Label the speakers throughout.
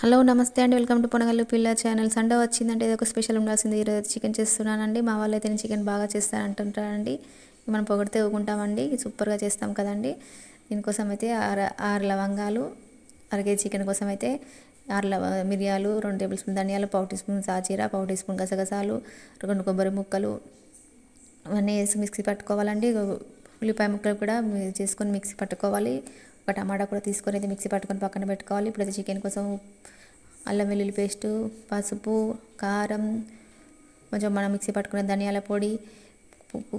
Speaker 1: Hello నమస్తే అండి. Welcome to పొనగల్లు పిల్ల ఛానల్. సండే వచ్చిందంటే ఏదో ఒక స్పెషల్ ఉండాల్సింది. ఈరోజు చికెన్ చేస్తున్నానండి. మా వాళ్ళు అయితే నేను చికెన్ బాగా చేస్తానంటుంటారండి. మనం పొగిడితే ఊగుంటామండి. సూపర్గా చేస్తాం కదండి. దీనికోసం అయితే ఆరు ఆరు లవంగాలు అరగే చికెన్ కోసం అయితే ఆరు లవ మిరియాలు రెండు టేబుల్ స్పూన్ ధనియాలు పావు టీ స్పూన్ సాచీర పావు టీ స్పూన్ గసగసాలు రెండు కొబ్బరి ముక్కలు అవన్నీ వేసి మిక్సీ పట్టుకోవాలండి. ఉల్లిపాయ ముక్కలు కూడా చేసుకొని మిక్సీ పట్టుకోవాలి. ఒక టమాటా కూడా తీసుకొని అయితే మిక్సీ పట్టుకొని పక్కన పెట్టుకోవాలి. ఇప్పుడు అయితే చికెన్ కోసం అల్లం వెల్లుల్లి పేస్టు పసుపు కారం కొంచెం మనం మిక్సీ పట్టుకున్న ధనియాల పొడి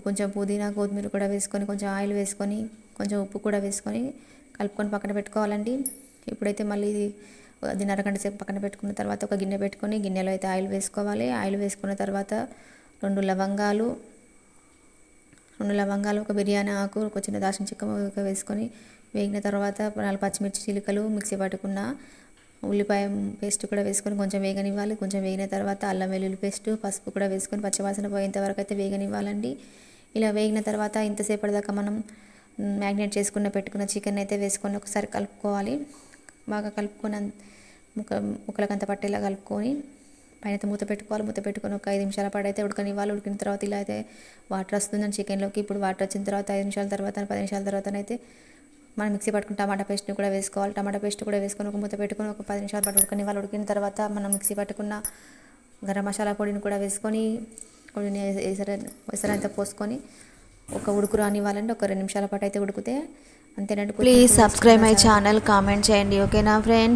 Speaker 1: కొంచెం పుదీనా కొత్తిమీర కూడా వేసుకొని కొంచెం ఆయిల్ వేసుకొని కొంచెం ఉప్పు కూడా వేసుకొని కలుపుకొని పక్కన పెట్టుకోవాలండి. ఇప్పుడైతే మళ్ళీ అది అరగంట సేపు పక్కన పెట్టుకున్న తర్వాత ఒక గిన్నె పెట్టుకొని గిన్నెలో అయితే ఆయిల్ వేసుకోవాలి. ఆయిల్ వేసుకున్న తర్వాత రెండు లవంగాలు రెండు లవంగాలు ఒక బిర్యానీ ఆకు ఒక చిన్న దాచిన చిక్క వేసుకొని వేగిన తర్వాత నాలుగు పచ్చిమిర్చి చిలుకలు మిక్సీ పట్టుకున్న ఉల్లిపాయ పేస్ట్ కూడా వేసుకొని కొంచెం వేగనివ్వాలి. కొంచెం వేగిన తర్వాత అల్లం వెల్లుల్లి పేస్ట్ పసుపు కూడా వేసుకొని పచ్చివాసన పోయేంత వరకు అయితే వేగనివ్వాలండి. ఇలా వేగిన తర్వాత ఇంతసేపటి దాకా మనం మ్యాగ్నేట్ చేసుకున్న పెట్టుకున్న చికెన్ అయితే వేసుకొని ఒకసారి కలుపుకోవాలి. బాగా కలుపుకొని ముక్క ముక్కలకంత పట్టేలా కలుపుకొని పైన అయితే మూత పెట్టుకోవాలి. మూత పెట్టుకొని ఒక ఐదు నిమిషాల పాటు అయితే ఉడకనివ్వాలి ఉడికిన తర్వాత ఇలా అయితే వాటర్ వస్తుందని చికెన్లోకి ఇప్పుడు వాటర్ వచ్చిన తర్వాత ఐదు నిమిషాల తర్వాత పది నిమిషాల తర్వాత అయితే మనం మిక్సీ పట్టుకుని టమాటా పేస్ట్ని కూడా వేసుకోవాలి. టమాటా పేస్ట్ కూడా వేసుకొని ఒక మూత పెట్టుకొని ఒక పది నిమిషాల పాటు ఉడకనివ్వాలి ఉడికిన తర్వాత మనం మిక్సీ పట్టుకున్న గరం మసాలా పొడిని కూడా వేసుకొని కొన్ని ఎసర ఎసరంతా పోసుకొని ఒక ఉడుకు రానివ్వాలండి. ఒక రెండు నిమిషాల పాటు అయితే ఉడికితే అంతేనండి.
Speaker 2: Please subscribe my channel comment చేయండి. ఓకేనా ఫ్రెండ్స్